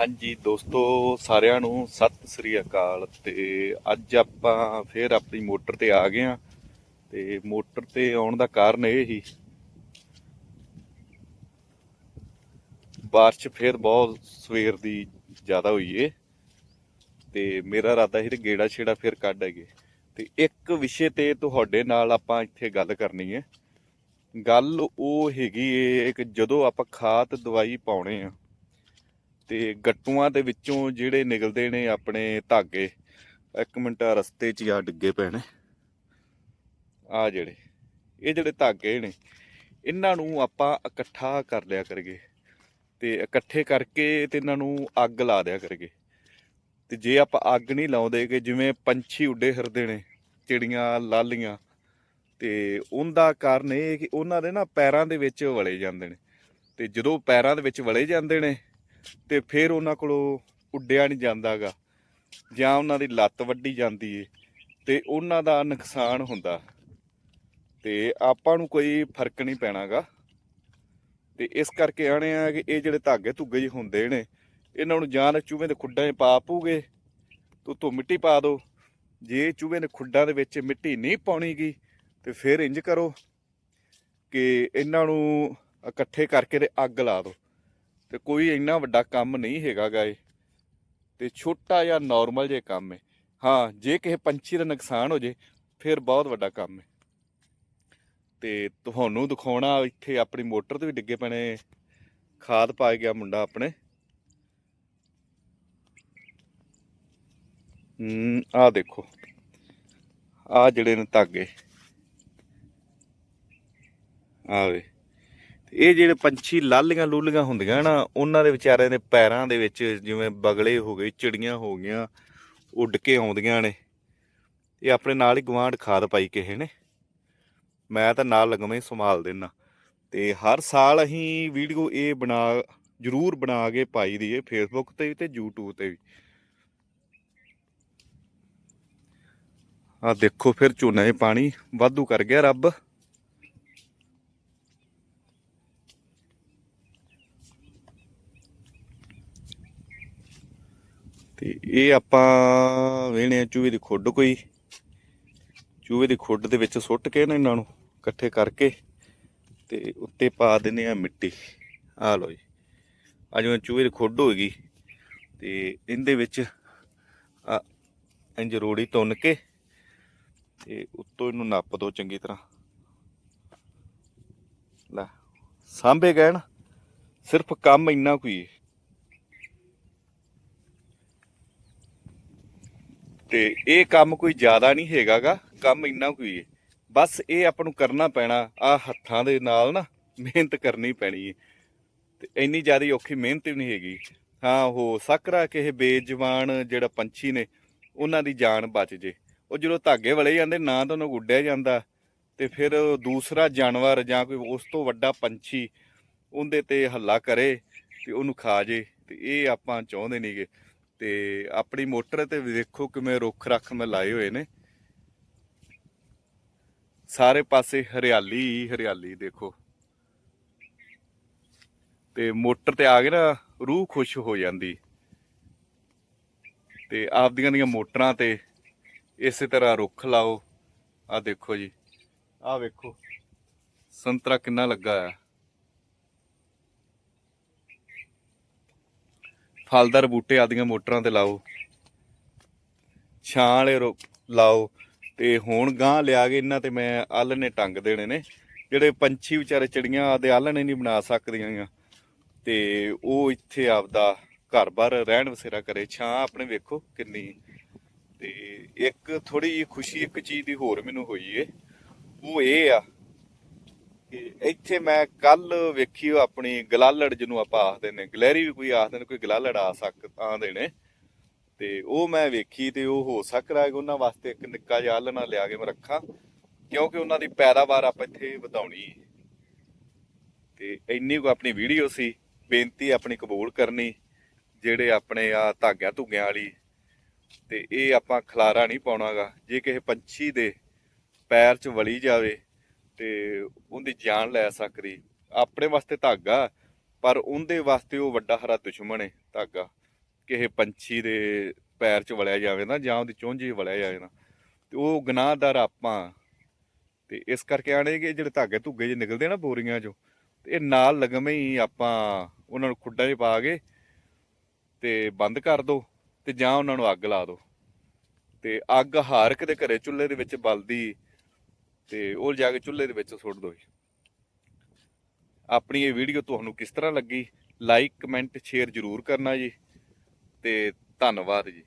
ਹਾਂਜੀ, ਦੋਸਤੋ, ਸਾਰਿਆਂ ਨੂੰ ਸਤਿ ਸ੍ਰੀ ਅਕਾਲ। ਤੇ ਅੱਜ ਆਪਾਂ ਫੇਰ ਆਪਣੀ ਮੋਟਰ ਤੇ ਆ ਗਏ ਆ ਤੇ ਮੋਟਰ ਤੇ ਆਉਣ ਦਾ ਕਾਰਨ ਇਹ ਹੀ, ਬਾਰਿਸ਼ ਫੇਰ ਬਹੁਤ ਸਵੇਰ ਦੀ ਜ਼ਿਆਦਾ ਹੋਈ ਏ। ਤੇ ਮੇਰਾ ਇਰਾਦਾ ਸੀ ਤੇ ਗੇੜਾ ਛੇੜਾ ਫੇਰ ਕੱਢ ਹੈਗੇ ਤੇ ਇੱਕ ਵਿਸ਼ੇ ਤੇ ਤੁਹਾਡੇ ਨਾਲ ਆਪਾਂ ਇੱਥੇ ਗੱਲ ਕਰਨੀ ਹੈ ਗੱਲ ਉਹ ਹੈਗੀ ਏ ਕਿ ਜਦੋਂ ਆਪਾਂ ਖਾਦ ਦਵਾਈ ਪਾਉਣੇ ਆ ਤੇ ਗੱਟੂਆਂ ਦੇ ਵਿੱਚੋਂ ਜਿਹੜੇ ਨਿਕਲਦੇ ਨੇ ਆਪਣੇ ਧਾਗੇ, ਇੱਕ ਮਿੰਟ ਆਹ ਰਸਤੇ 'ਚ ਹੀ ਆ ਡਿੱਗੇ ਪਏ ਨੇ। ਆ ਜਿਹੜੇ, ਇਹ ਜਿਹੜੇ ਧਾਗੇ ਨੇ, ਇਹਨਾਂ ਨੂੰ ਆਪਾਂ ਇਕੱਠਾ ਕਰ ਲਿਆ ਕਰੀਏ ਤੇ ਇਕੱਠੇ ਕਰਕੇ ਤੇ ਇਹਨਾਂ ਨੂੰ ਅੱਗ ਲਾ ਦਿਆ ਕਰੀਏ। ਤੇ ਜੇ ਆਪਾਂ ਅੱਗ ਨਹੀਂ ਲਾਉਂਦੇ ਕਿ ਜਿਵੇਂ ਪੰਛੀ ਉੱਡੇ ਫਿਰਦੇ ਨੇ, ਚਿੜੀਆਂ, ਲਾਲੀਆਂ, ਤੇ ਉਹਦਾ ਕਾਰਨ ਇਹ ਕਿ ਉਹਨਾਂ ਦੇ ਨਾ ਪੈਰਾਂ ਦੇ ਵਿੱਚ ਵਲੇ ਜਾਂਦੇ ਨੇ। ਤੇ ਜਦੋਂ ਪੈਰਾਂ ਦੇ ਵਿੱਚ ਵਲੇ ਜਾਂਦੇ ਨੇ ਤੇ ਫਿਰ ਉਹਨਾਂ ਕੋਲੋਂ ਉੱਡਿਆ ਨਹੀਂ ਜਾਂਦਾਗਾ। ਜਾਂ ਉਹਨਾਂ ਦੀ ਲੱਤ ਵੱਢੀ ਜਾਂਦੀ ਏ, ਤੇ ਉਹਨਾਂ ਦਾ ਨੁਕਸਾਨ ਹੁੰਦਾ। ਤੇ ਆਪਾਂ ਨੂੰ ਕੋਈ ਫ਼ਰਕ ਨਹੀਂ ਪੈਣਾਗਾ। ਤੇ ਇਸ ਕਰਕੇ ਆਣੇ ਆ ਕਿ ਇਹ ਜਿਹੜੇ ਧਾਗੇ ਧੁੱਗੇ ਜਿਹੇ ਹੁੰਦੇ ਨੇ, ਇਹਨਾਂ ਨੂੰ ਜਾਂ ਤਾਂ ਚੂਹੇ ਦੇ ਖੁੱਡਾਂ 'ਚ ਪਾ ਪੂਗੇ, ਤੂੰ ਤੋਂ ਮਿੱਟੀ ਪਾ ਦੋ। ਜੇ ਚੂਹੇ ਦੇ ਖੁੱਡਾਂ ਦੇ ਵਿੱਚ ਮਿੱਟੀ ਨਹੀਂ ਪਾਉਣੀਗੀ, ਤੇ ਫਿਰ ਇੰਜ ਕਰੋ ਕਿ ਇਹਨਾਂ ਨੂੰ ਇਕੱਠੇ ਕਰਕੇ ਤੇ ਅੱਗ ਲਾ ਦਿਓ ਤੇ ਕੋਈ ਇੰਨਾ ਵੱਡਾ ਕੰਮ ਨਹੀਂ ਹੈਗਾ ਗਾ ਇਹ ਤੇ ਛੋਟਾ ਜਿਹਾ ਨਾਰਮਲ ਜਿਹਾ ਕੰਮ ਹੈ ਹਾਂ, ਜੇ ਕਿਸੇ ਪੰਛੀ ਦਾ ਨੁਕਸਾਨ ਹੋ ਜੇ, ਫਿਰ ਬਹੁਤ ਵੱਡਾ ਕੰਮ ਹੈ ਤੇ ਤੁਹਾਨੂੰ ਦਿਖਾਉਣਾ, ਇੱਥੇ ਆਪਣੀ ਮੋਟਰ ਤੇ ਵੀ ਡਿੱਗੇ ਪੈਣੇ ਖਾਦ ਪਾ ਗਿਆ ਮੁੰਡਾ ਆਪਣੇ। ਹੂੰ ਆ ਦੇਖੋ। ਆ ਜਿਹੜੇ ਨੇ ਧਾਗੇ। ਆਵੇ ਇਹ ਜਿਹੜੇ ਪੰਛੀ ਲਾਲੀਆਂ ਲੂਲੀਆਂ ਹੁੰਦੀਆਂ ਨਾ, ਉਹਨਾਂ ਦੇ ਵਿਚਾਰਿਆਂ ਦੇ ਪੈਰਾਂ ਦੇ ਵਿੱਚ ਜਿਵੇਂ ਬਗਲੇ ਹੋ ਗਏ, ਚਿੜੀਆਂ ਹੋ ਗਈਆਂ, ਉੱਡ ਕੇ ਆਉਂਦੀਆਂ ਨੇ। ਇਹ ਆਪਣੇ ਨਾਲ ਹੀ ਗਵਾਂਢ ਖਾਦ ਪਾਈ ਕਿਸੇ ਨੇ। ਮੈਂ ਤਾਂ ਨਾਲ ਲਗਵੇਂ ਸੰਭਾਲ ਦੇਣਾ ਤੇ ਹਰ ਸਾਲ ਅਸੀਂ ਵੀਡੀਓ ਇਹ ਬਣਾ, ਜ਼ਰੂਰ ਬਣਾ ਕੇ ਪਾਈ ਦੀ ਹੈ ਫੇਸਬੁੱਕ ਤੇ ਵੀ ਤੇ YouTube ਤੇ ਵੀ। ਆ ਦੇਖੋ ਫਿਰ ਝੋਨੇ 'ਚ ਪਾਣੀ, ਵਾਧੂ ਕਰ ਗਿਆ ਰੱਬ। ਤੇ ਇਹ ਆਪਾਂ ਵੇਹਣੇ ਚੂਹੇ ਦੀ ਖੁੱਡ ਕੋਈ। ਚੂਹੇ ਦੀ ਖੁੱਡ ਦੇ ਵਿੱਚ ਸੁੱਟ ਕੇ ਨਾ ਇਹਨਾਂ ਨੂੰ ਇਕੱਠੇ ਕਰਕੇ ਤੇ ਉੱਤੇ ਪਾ ਦਿੰਦੇ ਆ ਮਿੱਟੀ। ਆ ਲੋ ਜੀ। ਅੱਜ ਜਿਵੇਂ ਚੂਹੇ ਦੀ ਖੁੱਡ ਹੋਏਗੀ ਤੇ ਇਹਦੇ ਵਿੱਚ ਆ ਇੰਜ ਰੋੜੀ ਤੁੰਨ ਕੇ ਤੇ ਉੱਤੋਂ ਇਹਨੂੰ ਨੱਪ ਦੋ ਚੰਗੀ ਤਰ੍ਹਾਂ। ਲੈ, ਸਾਂਭੇ ਗਏ ਨਾ, ਸਿਰਫ ਕੰਮ ਇੰਨਾ ਕੋਈ ਹੈ ਤੇ ਇਹ ਕੰਮ ਕੋਈ ਜ਼ਿਆਦਾ ਨਹੀਂ ਹੈਗਾਗਾ, ਕੰਮ ਇੰਨਾ ਕੋਈ ਹੈ ਬਸ ਇਹ ਆਪਾਂ ਨੂੰ ਕਰਨਾ ਪੈਣਾ ਆ ਹੱਥਾਂ ਦੇ ਨਾਲ ਨਾ, ਮਿਹਨਤ ਕਰਨੀ ਪੈਣੀ ਹੈ ਤੇ ਇੰਨੀ ਜ਼ਿਆਦਾ ਔਖੀ ਮਿਹਨਤ ਵੀ ਨਹੀਂ ਹੈਗੀ। ਹਾਂ, ਉਹ ਸਕਰਾ ਕਿਸੇ ਬੇਜਵਾਨ ਜਿਹੜਾ ਪੰਛੀ ਨੇ, ਉਹਨਾਂ ਦੀ ਜਾਨ ਬਚ ਜੇ। ਉਹ ਜਦੋਂ ਧਾਗੇ ਵਲੇ ਜਾਂਦੇ, ਨਾ ਤਾਂ ਉਹਨੂੰ ਉੱਡਿਆ ਜਾਂਦਾ। ਤੇ ਫਿਰ ਦੂਸਰਾ ਜਾਨਵਰ ਜਾਂ ਕੋਈ ਉਸ ਤੋਂ ਵੱਡਾ ਪੰਛੀ, ਉਹਦੇ ਤੇ ਹੱਲਾ ਕਰੇ ਤੇ ਉਹਨੂੰ ਖਾ ਜੇ। ਤੇ ਇਹ ਆਪਾਂ ਚਾਹੁੰਦੇ ਨਹੀਂਗੇ ਤੇ ਆਪਣੀ ਮੋਟਰ ਤੇ ਵੀ ਦੇਖੋ ਕਿਵੇਂ ਰੁੱਖ ਰੱਖ ਮੈਂ ਲਾਏ ਹੋਏ ਨੇ। ਸਾਰੇ ਪਾਸੇ ਹਰਿਆਲੀ ਹੀ ਹਰਿਆਲੀ ਦੇਖੋ। ਤੇ ਮੋਟਰ ਤੇ ਆ ਕੇ ਨਾ ਰੂਹ ਖੁਸ਼ ਹੋ ਜਾਂਦੀ। ਤੇ ਆਪਦੀਆਂ ਦੀਆਂ ਮੋਟਰਾਂ ਤੇ ਇਸੇ ਤਰ੍ਹਾਂ ਰੁੱਖ ਲਾਓ। ਆ ਦੇਖੋ ਜੀ ਆ ਵੇਖੋ। ਸੰਤਰਾ ਕਿੰਨਾ ਲੱਗਾ ਆ। ਫਲਦਾਰ ਬੂਟੇ ਆਦੀਆਂ ਮੋਟਰਾਂ ਤੇ ਲਾਓ। ਛਾਂ ਵਾਲੇ ਲਾਓ। ਤੇ ਹੁਣ ਗਾਂ ਲਿਆ ਕੇ ਇਹਨਾਂ ਤੇ ਮੈਂ ਆਲਣੇ ਟੰਗ ਦੇਣੇ ਨੇ। ਜਿਹੜੇ ਪੰਛੀ ਵਿਚਾਰੇ ਚਿੜੀਆਂ ਆਦੇ ਆਲਣੇ ਨਹੀਂ ਬਣਾ ਸਕਦੀਆਂ ਆਂ ਤੇ ਉਹ ਇੱਥੇ ਆਪਦਾ ਘਰ-ਬਾਰ ਰਹਿਣ ਵਸੇਰਾ ਕਰੇ। ਛਾਂ ਆਪਣੇ ਵੇਖੋ ਕਿੰਨੀ। ਤੇ ਇੱਕ ਥੋੜੀ ਜਿਹੀ ਖੁਸ਼ੀ ਇੱਕ ਚੀਜ਼ ਦੀ ਹੋਰ ਮੈਨੂੰ ਹੋਈ ਏ। ਉਹ ਇਹ ਆ ਇੱਥੇ ਮੈਂ ਕੱਲ ਵੇਖੀ ਉਹ ਆਪਣੀ ਗਲਾਲੜ ਜਿਹਨੂੰ ਆਪਾਂ ਆਖਦੇ ਨੇ ਗਲੈਰੀ ਵੀ ਕੋਈ ਆਖਦੇ ਨੇ ਕੋਈ ਗਲਾਲੜ ਆ ਸਕ ਆਂਦੇ ਨੇ ਤੇ ਉਹ ਮੈਂ ਵੇਖੀ ਤੇ ਉਹ ਹੋ ਸਕਦਾ ਹੈ ਕਿ ਉਹਨਾਂ ਵਾਸਤੇ ਇੱਕ ਨਿੱਕਾ ਜਿਹਾ ਆਲਣਾ ਲਿਆ ਕੇ ਮੈਂ ਰੱਖਾਂ, ਕਿਉਂਕਿ ਉਹਨਾਂ ਦੀ ਪੈਦਾਵਾਰ ਆਪਾਂ ਇੱਥੇ ਵਧਾਉਣੀ ਹੈ। ਤੇ ਇੰਨੀ ਕੋ ਆਪਣੀ ਵੀਡੀਓ ਸੀ, ਬੇਨਤੀ ਆਪਣੀ ਕਬੂਲ ਕਰਨੀ, ਜਿਹੜੇ ਆਪਣੇ ਆ ਧਾਗਿਆਂ ਧੁਗਿਆਂ ਵਾਲੀ, ਤੇ ਇਹ ਆਪਾਂ ਖਲਾਰਾ ਨਹੀਂ ਪਾਉਣਾਗਾ। ਜੇ ਕਿਸੇ ਪੰਛੀ ਦੇ ਪੈਰ 'ਚ ਵਲੀ ਜਾਵੇ ਤੇ ਉਹਦੀ ਜਾਨ ਲੈ ਸਕਦੀ। ਆਪਣੇ ਵਾਸਤੇ ਧਾਗਾ, ਪਰ ਉਹਦੇ ਵਾਸਤੇ ਉਹ ਵੱਡਾ ਹਰਾ ਦੁਸ਼ਮਣ ਹੈ ਧਾਗਾ। ਕਿਸੇ ਪੰਛੀ ਦੇ ਪੈਰ 'ਚ ਵਲਿਆ ਜਾਵੇ ਨਾ ਜਾਂ ਉਹਦੀ ਚੁੰਝ ਵਲਿਆ ਜਾਵੇ ਨਾ, ਤੇ ਉਹ ਗੁਨਾਹਦਾਰ ਆਪਾਂ। ਤੇ ਇਸ ਕਰਕੇ ਆਣੇ ਕਿ ਜਿਹੜੇ ਧਾਗੇ ਧੁੱਗੇ ਜੇ ਨਿਕਲਦੇ ਨਾ ਬੋਰੀਆਂ 'ਚੋਂ, ਤੇ ਇਹ ਨਾਲ ਲਗਮੇ ਹੀ ਆਪਾਂ ਉਹਨਾਂ ਨੂੰ ਖੁੱਡਾਂ 'ਚ ਪਾ ਕੇ ਤੇ ਬੰਦ ਕਰ ਦੋ ਤੇ ਜਾਂ ਉਹਨਾਂ ਨੂੰ ਅੱਗ ਲਾ ਦੋ। ਤੇ ਅੱਗ ਹਾਰ ਕੇ ਦੇ ਘਰੇ ਚੁੱਲ੍ਹੇ ਦੇ ਵਿੱਚ ਬਲਦੀ ਤੇ ਉਹ ਜਾ ਕੇ ਚੁੱਲ੍ਹੇ ਦੇ ਵਿੱਚ ਸੁੱਟ ਦੋ ਆਪਣੀ ਇਹ ਵੀਡੀਓ ਤੁਹਾਨੂੰ ਕਿਸ ਤਰ੍ਹਾਂ ਲੱਗੀ ਲਾਈਕ ਕਮੈਂਟ ਸ਼ੇਅਰ ਜ਼ਰੂਰ ਕਰਨਾ ਜੀ ਤੇ ਧੰਨਵਾਦ ਜੀ।